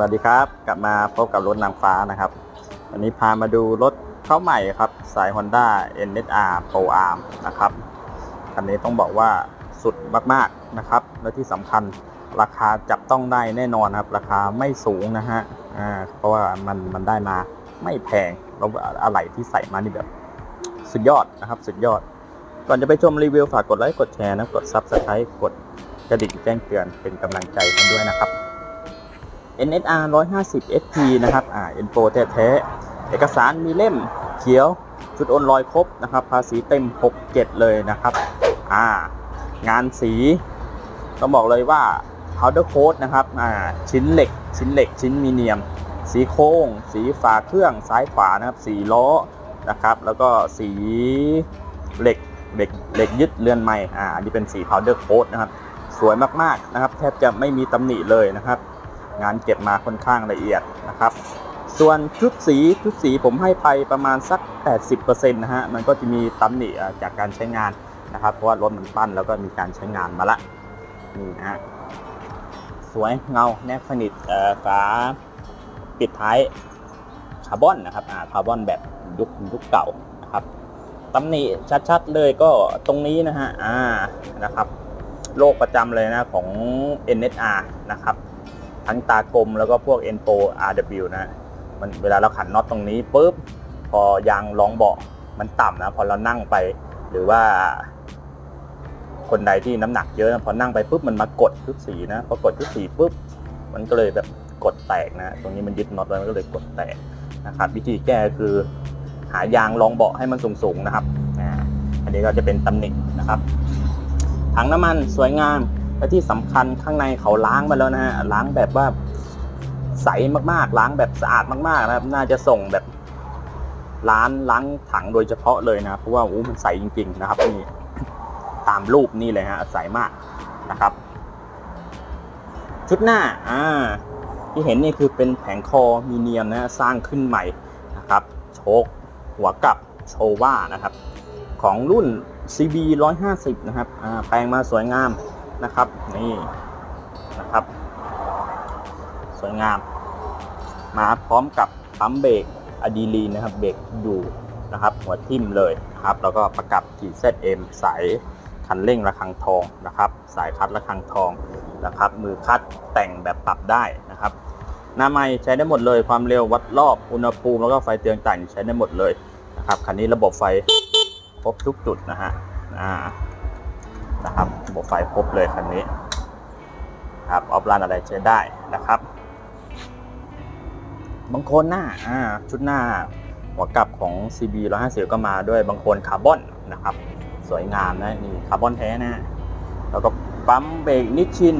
วัสดีครับ กลับมาพบกับรถนางฟ้านะครับวันนี้พามาดูรถเข้าใหม่ครับ สาย Honda NSR Pro Arm นะครับคันนี้ต้องบอกว่าสุดมากๆนะครับ และที่สำคัญราคาจับต้องได้แน่นอนครับ ราคาไม่สูงนะฮะเพราะว่ามันมันได้มาไม่แพงแล้วอะไหล่ที่ใส่มานี่แบบสุดยอดนะครับ สุดยอด ก่อนจะไปชมรีวิวฝากกดไลค์กดแชร์นะกด Subscribe กดกระดิ่งแจ้งเตือนเป็นกำลังใจกันด้วยนะครับ NSR 150 SP นะครับอ่า Enpo แท้ๆ เอกสารมีเล่มเขียว ชุดโอนลอยครบนะครับ ภาษีเต็ม 67 เลยนะครับ อ่า งานสี ต้องบอกเลยว่า powder coat นะครับ อ่า ชิ้นเหล็ก ชิ้นเหล็ก ชิ้นมีเนียม สีโค้ง สีฝาเครื่องซ้ายขวานะครับ สีล้อนะครับ แล้วก็สีเหล็กเหล็กเหล็กยึดเรือนไม้อ่าอันนี้เป็นสี powder coat นะครับ สวยมากๆนะครับ แทบจะไม่มีตำหนิเลยนะครับ งานเก็บมาค่อนข้างละเอียดนะครับ ส่วนชุดสีชุดสีผมให้ไปประมาณสัก 80%นะฮะมันก็จะมีตำหนิจากการใช้งานนะครับ เพราะว่ารถมันปั้นแล้วก็มีการใช้งานมาละนี่นะฮะสวยเงาแนบสนิทฝาปิดท้ายคาร์บอนนะครับอ่าคาร์บอนแบบยุคยุคเก่านะครับตำหนิชัดๆเลยก็ตรงนี้นะฮะอ่านะครับโรคประจำเลยนะของ NSR นะครับ ทั้งตากลมแล้วก็พวก Enpo RW นะ มันเวลาเราขันน็อตตรงนี้ปุ๊บ พอยางรองเบาะมันต่ำนะ พอเรานั่งไป หรือว่าคนใดที่น้ำหนักเยอะนะพอนั่งไปปุ๊บมันมากดทุกสีนะพอกดทุกสีปุ๊บมันก็เลยแบบกดแตกนะ ตรงนี้มันยึดน็อตไว้มันก็เลยกดแตกนะครับ วิธีแก้คือหายางรองเบาะให้มันสูงๆนะครับอันนี้ก็จะเป็นตำหนินะครับถังน้ำมันสวยงาม และที่สำคัญข้างในเขาล้างมาแล้วนะฮะล้างแบบว่าใสมากๆ ล้างแบบสะอาดมากๆนะครับ น่าจะส่งแบบร้านล้างถังโดยเฉพาะเลยนะเพราะว่าอู้มันใสจริง ๆ นะครับนี่ตามรูปนี่เลยฮะใสมากนะครับ ชุดหน้าอ่าที่เห็นนี่คือเป็นแผงคอมีเนียมนะสร้างขึ้นใหม่นะครับโชคหัวกับโชว่านะครับ ของรุ่น CB 150 นะครับแปลงมาสวยงาม นะครับ นี่นะครับ สวยงาม มาพร้อมกับปั๊มเบรกอะดีลีนนะครับ เบรกอยู่นะครับ หัวทิ่มเลยครับ แล้วก็ประกับที่ ZM สายคันเร่งระฆังทองนะครับ สายคัดระฆังทองนะครับ มือคัดแต่งแบบปรับได้นะครับหน้าไม้ใช้ได้หมดเลย ความเร็ววัดรอบอุณหภูมิแล้วก็ไฟเตือนต่างใช้ได้หมดเลยนะครับคันนี้ระบบไฟครบทุกจุดนะฮะอ่า นะครับระบบไฟครบเลยคันนี้ครับออฟไลน์อะไรใช้ได้นะครับบางคนหน้าอ่าชุดหน้าหัวกลับของ CB 150 ก็มาด้วยบางคนคาร์บอนนะครับ สวยงามนะนี่คาร์บอนแท้นะแล้วก็ปั๊มเบรกนิชิน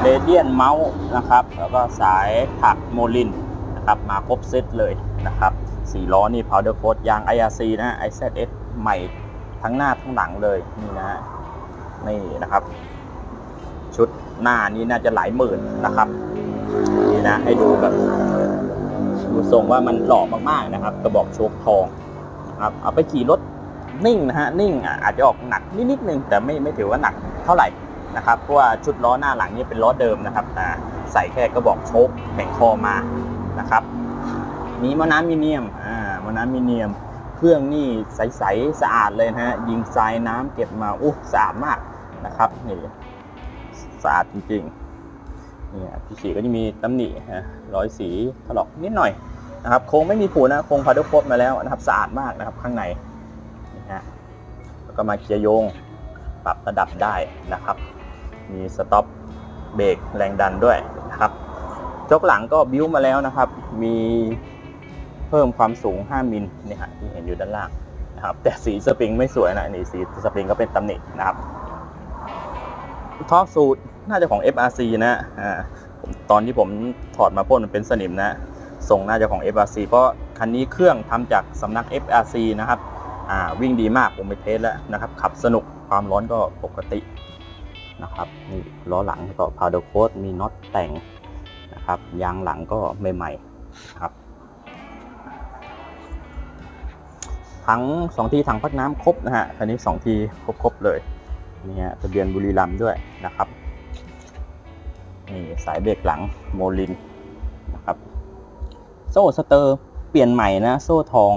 เรเดียนเมาส์นะครับ แล้วก็สายถักโมลินนะครับ มาครบเซตเลยนะครับสี่ล้อนี่ powder coat ยาง IRC นะ IZS ใหม่ ทั้งหน้าทั้งหลังเลยนี่นะฮะนี่นะครับ ชุดหน้านี้น่าจะหลายหมื่นนะครับนี่นะให้ดูแบบดูทรงว่ามันหล่อมากๆนะครับ กระบอกโชคทองนะครับเอาไปขี่รถนิ่งนะฮะนิ่งอาจจะออกหนักนิดๆนึงแต่ไม่ไม่ถือว่าหนักเท่าไหร่นะครับเพราะว่าชุดล้อหน้าหลังนี่เป็นล้อเดิมนะครับอ่าใส่แค่กระบอกโชคแข่งคอมานะครับมีมอน้ำมีเนียมอ่ามอน้ำมีเนียม เครื่องนี่ใสๆสะอาดเลยนะฮะยิงทรายน้ำเก็บมาอู้สะอาดมากนะครับนี่สะอาดจริงๆเนี่ยพี่สีก็จะมีตำหนิฮะรอยสีถลอกนิดหน่อยนะครับโครงไม่มีผุนะโครงพาดุโคตมาแล้วนะครับสะอาดมากนะครับข้างในนี่ฮะแล้วก็มาเกียร์โยงปรับระดับได้นะครับ มีสต็อปเบรกแรงดันด้วยนะครับจกหลังก็บิ้วมาแล้วนะครับ มี เพิ่มความสูง 5มิลนี่ฮะที่เห็นอยู่ด้านล่างนะครับแต่สีสปริงไม่สวยนะนี่สีสปริงก็เป็นตำหนินะครับท่อสูตรน่าจะของ FRC นะอ่าตอนที่ผมถอดมาพ่นมันเป็นสนิมนะทรงน่าจะของ FRC เพราะคันนี้เครื่องทำจากสำนัก FRC นะครับอ่าวิ่งดีมากผมไปเทสแล้วนะครับ ขับสนุกความร้อนก็ปกตินะครับนี่ล้อหลังก็พาวเดอร์โคดมีน็อตแต่งนะครับยางหลังก็ใหม่ๆครับ ทั้งสองทีถังพักน้ำครบนะฮะคันนี้สองทีครบๆเลยนี่ฮะทะเบียนบุรีรัมย์ด้วยนะครับนี่สายเบรกหลังโมลินนะครับ โซ่สเตอร์เปลี่ยนใหม่นะ โซ่ทอง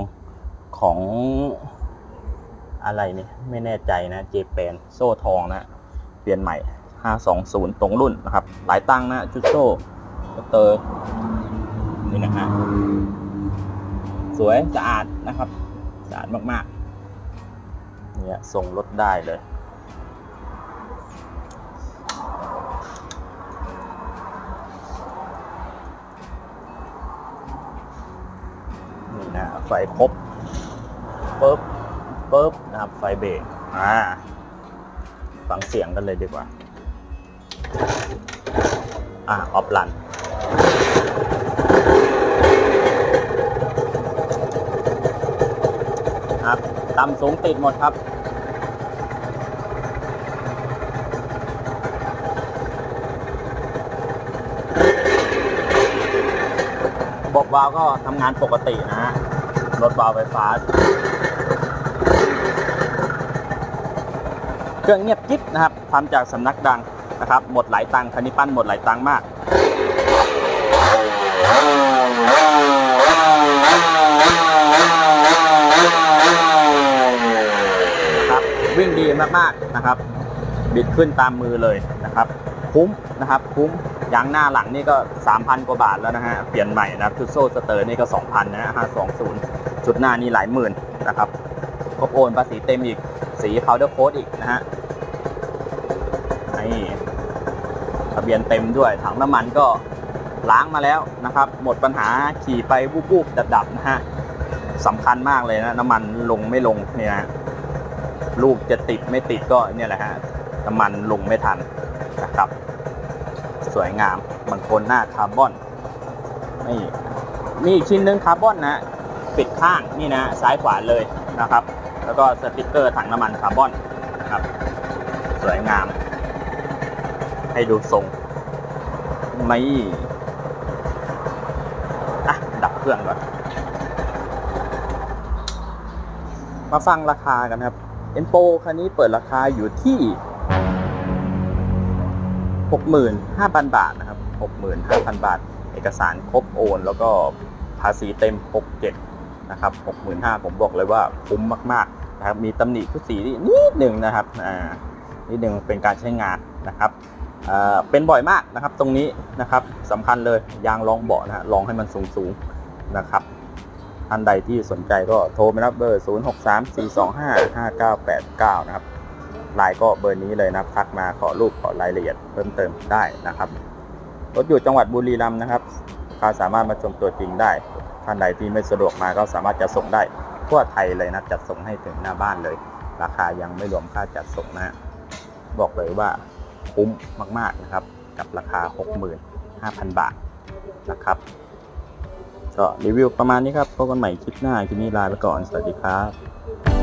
ของอะไรนี่ไม่แน่ใจนะเจแปนโซ่ทองนะ เปลี่ยนใหม่ 520 ตรงรุ่นนะครับ หลายตั้งนะชุดโซ่สเตอร์นี่นะฮะสวยสะอาดนะครับ สะอาดมากๆ เนี่ยส่งรถได้เลย นี่นะไฟครบปึ๊บปึ๊บนะครับ ไฟเบรกอ่าฟังเสียงกันเลยดีกว่า อ่าออฟลัน ครับต่ำสูงติดหมดครับ บบวาล์วก็ทำงานปกตินะฮะรถวาล์วไฟฟ้า เครื่องเงียบกิ๊บนะครับทำจากสำนักดังนะครับ หมดหลายตังค์คันนี้ปั้นหมดหลายตังค์มาก นะครับ วิ่งดี มากๆนะครับ บิดขึ้นตามมือเลยนะครับ คุ้มนะครับ คุ้มยางหน้าหลังนี่ก็ 3,000 กว่าบาทแล้วนะฮะ เปลี่ยนใหม่นะครับ ชุดโซ่สเตอร์นี่ก็ 2,000 นะฮะ520 ชุดหน้านี่หลายหมื่นนะครับครบโอนภาษีเต็มอีก สีพาวเดอร์โค้ดอีกนะฮะ นี่ทะเบียนเต็มด้วย ถังน้ำมันก็ล้างมาแล้วนะครับ หมดปัญหาขี่ไปวูบๆดับๆนะฮะสำคัญมากเลยนะ น้ำมันลงไม่ลงเนี่ยนะ ลูกจะติดไม่ติดก็เนี่ยแหละฮะน้ำมันลงไม่ทันนะครับ สวยงามบางคนหน้าคาร์บอนนี่มีอีกชิ้นหนึงคาร์บอนนะปิดข้างนี่นะซ้ายขวาเลยนะครับ แล้วก็สติกเกอร์ถังน้ำมันคาร์บอนนะครับ สวยงาม ให้ดูทรงไม่อะดับเครื่องก่อน มาฟังราคากันครับ เอ็นโปคันนี้เปิดราคาอยู่ที่ 65,000 บาทนะครับ 65,000 บาท เอกสารครบโอน แล้วก็ภาษีเต็ม 67 นะครับ 65,000 ผมบอกเลยว่าคุ้มมากๆนะครับ มีตำหนิทุกสีนิดหนึ่งนะครับอ่านิดหนึ่งเป็นการใช้งานนะครับเอ่อเป็นบ่อยมากนะครับตรงนี้นะครับสำคัญเลยยางรองเบาะนะฮะรองให้มันสูงๆนะครับ ท่านใดที่สนใจก็โทรไปรับเบอร์ 0 6 3 4 2 5 5 9 8 9 นะครับไลน์ก็เบอร์นี้เลยนะครับทักมาขอรูปขอรายละเอียดเพิ่มเติมได้นะครับรถอยู่จังหวัดบุรีรัมย์นะครับกค้าสามารถมาชมตัวจริงได้ ท่านใดที่ไม่สะดวกมาก็สามารถจะส่งได้ทั่วไทยเลยนะจัดส่งให้ถึงหน้าบ้านเลย ราคายังไม่รวมค่าจัดส่งนะบอกเลยว่าคุ้มมากๆนะครับ กับราคา 65,000 บาทนะครับ ก็รีวิวประมาณนี้ครับพบกันใหม่คลิปหน้าคลิปนี้ลาไปก่อนสวัสดีครับ